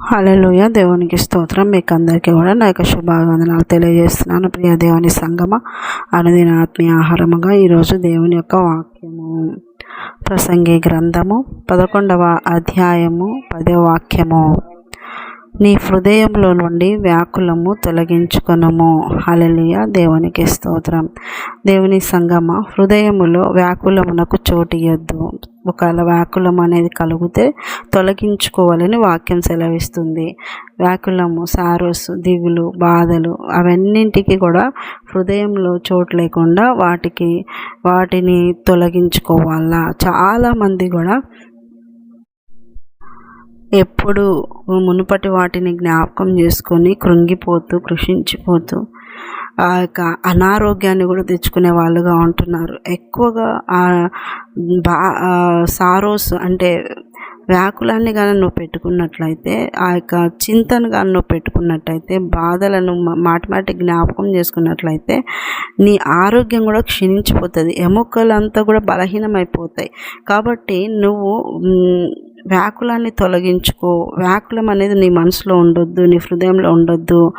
హల్లెలూయ. దేవునికి స్తోత్రం. మీకు అందరికీ కూడా నా యొక్క శుభాభివందనాలు తెలియజేస్తున్నాను. ప్రియ దేవుని సంగమ అనుదిన ఆత్మీయ ఆహారముగా ఈరోజు దేవుని యొక్క వాక్యము. ప్రసంగి గ్రంథము పదకొండవ అధ్యాయము పదో వాక్యము. నీ హృదయంలో నుండి వ్యాకులము తొలగించుకొనము. హలలియ దేవునికి స్తోత్రం. దేవుని సంగమ హృదయములో వ్యాకులమునకు చోటియొద్దు ఒకవేళ వ్యాకులం అనేది కలిగితే తొలగించుకోవాలని వాక్యం సెలవిస్తుంది. వ్యాకులము సారోస్ దిగులు బాధలు అవన్నింటికి కూడా హృదయంలో చోటు లేకుండా వాటికి వాటిని తొలగించుకోవాలా? చాలామంది కూడా ఎప్పుడు మునుపటి వాటిని జ్ఞాపకం చేసుకొని కృంగిపోతూ కృషించిపోతూ ఆ యొక్క అనారోగ్యాన్ని కూడా తెచ్చుకునే వాళ్ళుగా ఉంటున్నారు. ఎక్కువగా ఆ బా సారోస్ అంటే వ్యాకులాన్ని కానీ నువ్వు పెట్టుకున్నట్లయితే ఆ యొక్క చింతను కానీ నువ్వు పెట్టుకున్నట్లయితే బాధలను మాటి జ్ఞాపకం చేసుకున్నట్లయితే నీ ఆరోగ్యం కూడా క్షీణించిపోతుంది. ఎముకలంతా కూడా బలహీనమైపోతాయి. కాబట్టి నువ్వు వ్యాకులాన్ని తొలగించుకో. వ్యాకులం అనేది నీ మనసులో ఉండొద్దు నీ హృదయంలో ఉండొద్దు.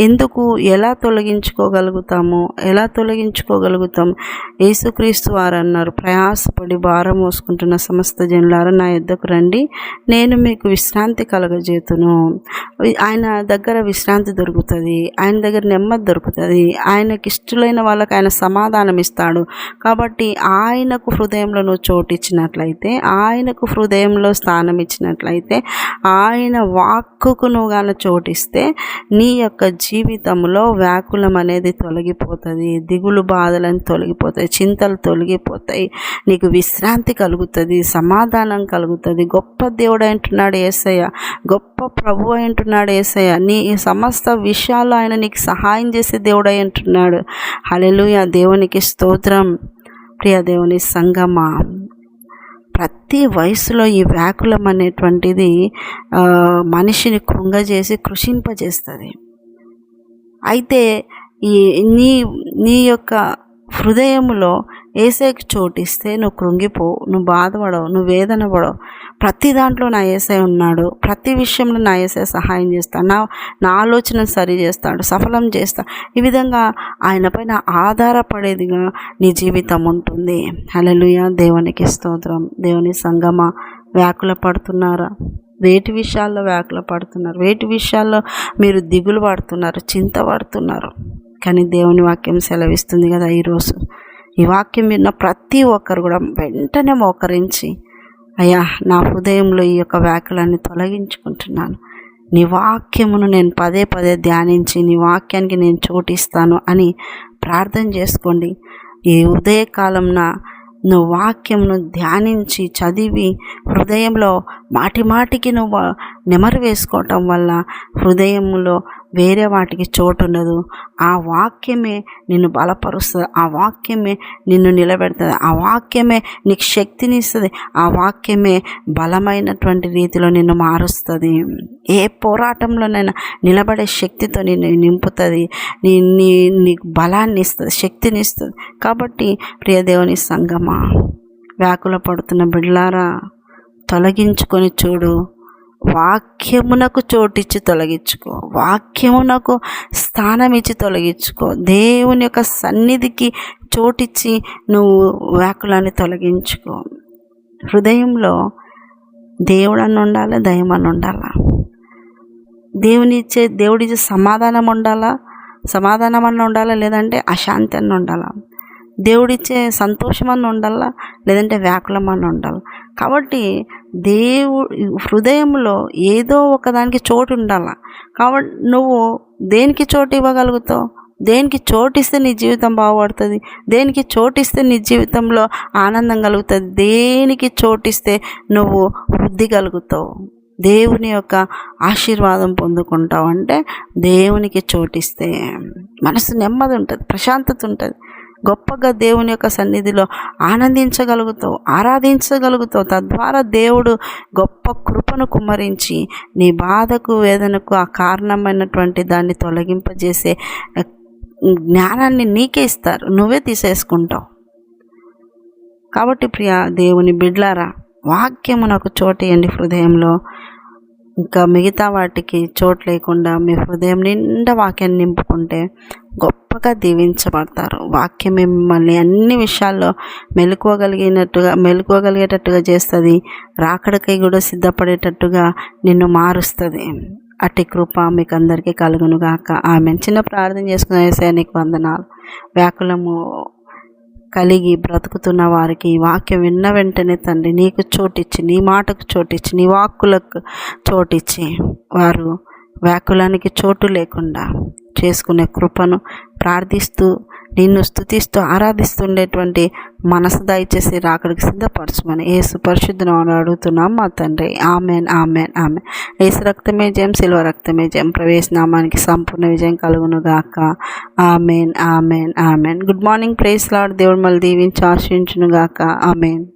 ఎందుకు? ఎలా తొలగించుకోగలుగుతాము? ఎలా తొలగించుకోగలుగుతాం? యేసుక్రీస్తు వారు అన్నారు ప్రయాసపడి భారం మోసుకుంటున్న సమస్త జనులారా నా ఎద్దకు రండి. నేను మీకు విశ్రాంతి కలగజేతును. ఆయన దగ్గర విశ్రాంతి దొరుకుతుంది. ఆయన దగ్గర నెమ్మది దొరుకుతుంది. ఆయనకి ఇష్టలైన వాళ్ళకి ఆయన సమాధానం ఇస్తాడు. కాబట్టి ఆయనకు హృదయంలో నువ్వు చోటిచ్చినట్లయితే ఆయనకు హృదయంలో స్థానం ఇచ్చినట్లయితే ఆయన వాక్కుకు నువ్వు కానీ చోటిస్తే నీ యొక్క జీవితంలో వ్యాకులం అనేది తొలగిపోతుంది దిగులు బాధలను తొలగిపోతాయి చింతలు తొలగిపోతాయి నీకు విశ్రాంతి కలుగుతుంది సమాధానం కలుగుతుంది. గొప్ప దేవుడు అంటున్నాడు ఏసయ్య గొప్ప ప్రభు అంటున్నాడు ఏసయ్య నీ సమస్త విషయాల్లో ఆయన నీకు సహాయం చేసే దేవుడు అంటున్నాడు. హలెలుయ దేవునికి స్తోత్రం. ప్రియ దేవుని సంగమా. ప్రతి వయసులో ఈ వ్యాకులం అనేటువంటిది మనిషిని కృంగజేసి కృషింపజేస్తుంది. అయితే ఈ నీ నీ యొక్క హృదయంలో ఏసైకి చోటిస్తే నువ్వు కృంగిపో నువ్వు బాధపడవు నువ్వు వేదన పడవు ప్రతి దాంట్లో నా ఏసై ఉన్నాడు. ప్రతి విషయంలో నా ఏసై సహాయం చేస్తాడు. నా నా ఆలోచన సరి చేస్తాడు సఫలం చేస్తాడు. ఈ విధంగా ఆయనపైన ఆధారపడేదిగా నీ జీవితం ఉంటుంది. అలలుయ దేవునికి స్తోత్రం. దేవుని సంగమ వ్యాకుల పడుతున్నారా? వేటి విషయాల్లో వ్యాకుల పడుతున్నారు? వేటి విషయాల్లో మీరు దిగులు పడుతున్నారు? చింత పడుతున్నారు? కానీ దేవుని వాక్యం సెలవిస్తుంది కదా ఈరోజు. ఈ వాక్యం విన్న ప్రతి ఒక్కరు కూడా వెంటనే మోకరించి అయ్యా నా హృదయంలో ఈ యొక్క వ్యాఖ్యలన్నీ తొలగించుకుంటున్నాను. నీ వాక్యమును నేను పదే పదే ధ్యానించి నీ వాక్యానికి నేను చోటిస్తాను అని ప్రార్థన చేసుకోండి. ఈ ఉదయకాలంన నువ్వు వాక్యంను ధ్యానించి చదివి హృదయంలో మాటి మాటికి నువ్వు నెమరు వేసుకోవటం వల్ల హృదయంలో వేరే వాటికి చోటు ఉండదు ఆ వాక్యమే నిన్ను బలపరుస్తుంది. ఆ వాక్యమే నిన్ను నిలబెడుతుంది. ఆ వాక్యమే నీకు శక్తిని ఇస్తుంది. ఆ వాక్యమే బలమైనటువంటి రీతిలో నిన్ను మారుస్తుంది. ఏ పోరాటంలోనైనా నిలబడే శక్తితో నిన్ను నింపుతుంది. నీ నీ నీకు బలాన్ని ఇస్తుంది శక్తిని ఇస్తుంది. కాబట్టి ప్రియదేవుని సంగమా వ్యాకుల పడుతున్న బిడ్లారా తొలగించుకొని చూడు. వాక్యమునకు చోటిచ్చి తొలగించుకో. వాక్యమునకు స్థానం ఇచ్చి తొలగించుకో. దేవుని యొక్క సన్నిధికి చోటిచ్చి నువ్వు వ్యాకులాన్ని తొలగించుకో. హృదయంలో దేవుడని ఉండాలి? దయమని ఉండాలా? దేవుని ఇచ్చే దేవుడిచ్చే సమాధానం ఉండాలా? సమాధానం అన్న ఉండాలా? లేదంటే అశాంతి అన్న ఉండాలా? దేవుడిచ్చే సంతోషం అన్న ఉండాలా? లేదంటే వ్యాకులం అన్న ఉండాలి? కాబట్టి దేవు హృదయంలో ఏదో ఒకదానికి చోటు ఉండాల. కాబట్టి నువ్వు దేనికి చోటు ఇవ్వగలుగుతావు? దేనికి చోటిస్తే నీ జీవితం బాగుపడుతుంది? దేనికి చోటిస్తే నీ జీవితంలో ఆనందం కలుగుతుంది? దేనికి చోటిస్తే నువ్వు వృద్ధి కలుగుతావు? దేవుని యొక్క ఆశీర్వాదం పొందుకుంటావు అంటే దేవునికి చోటిస్తే. మనసు నెమ్మది ఉంటుంది ప్రశాంతత ఉంటుంది. గొప్పగా దేవుని యొక్క సన్నిధిలో ఆనందించగలుగుతావు ఆరాధించగలుగుతావు. తద్వారా దేవుడు గొప్ప కృపను కుమ్మరించి నీ బాధకు వేదనకు ఆ కారణమైనటువంటి దాన్ని తొలగింపజేసే జ్ఞానాన్ని నీకే ఇస్తారు. నువ్వే తీసేసుకుంటావు. కాబట్టి ప్రియ దేవుని బిడ్లారా వాక్యము నాకు చోటేయండి హృదయంలో. ఇంకా మిగతా వాటికి చోటు లేకుండా మీ హృదయం నిండా వాక్యాన్ని నింపుకుంటే గొప్పగా దీవించబడతారు. వాక్యం మిమ్మల్ని అన్ని విషయాల్లో మెలుకోగలిగినట్టుగా మెలుకోగలిగేటట్టుగా చేస్తుంది. రాకడకై కూడా సిద్ధపడేటట్టుగా నిన్ను మారుస్తుంది. అట్టి కృప మీకు అందరికీ కలుగునుగాక. ఆమె చిన్న ప్రార్థన చేసుకున్న వేసే నీకు వందనాలు. వ్యాకులము కలిగి బ్రతుకుతున్న వారికి ఈ వాక్యం విన్న వెంటనే తండ్రి నీకు చోటిచ్చి నీ మాటకు చోటిచ్చి నీ వాక్కులకు చోటిచ్చి వారు వ్యాకులానికి చోటు లేకుండా చేసుకునే కృపను ప్రార్థిస్తూ నిన్ను స్థుతిస్తూ ఆరాధిస్తుండేటువంటి మనసు దయచేసి రాకడికి సిద్ధపరచమని ఏసు పరిశుద్ధం అడుగుతున్నాం మా తండ్రి. ఆమెన్ ఆమెన్ ఆమె ఏసు రక్తమే జయం శిల్వ రక్తమే జయం. ప్రవేశనామానికి సంపూర్ణ విజయం కలుగును గాక amen amen amen. Good morning praise lord దేవుడు మళ్ళీ దీవించి ఆశించును గాక ఆమెన్.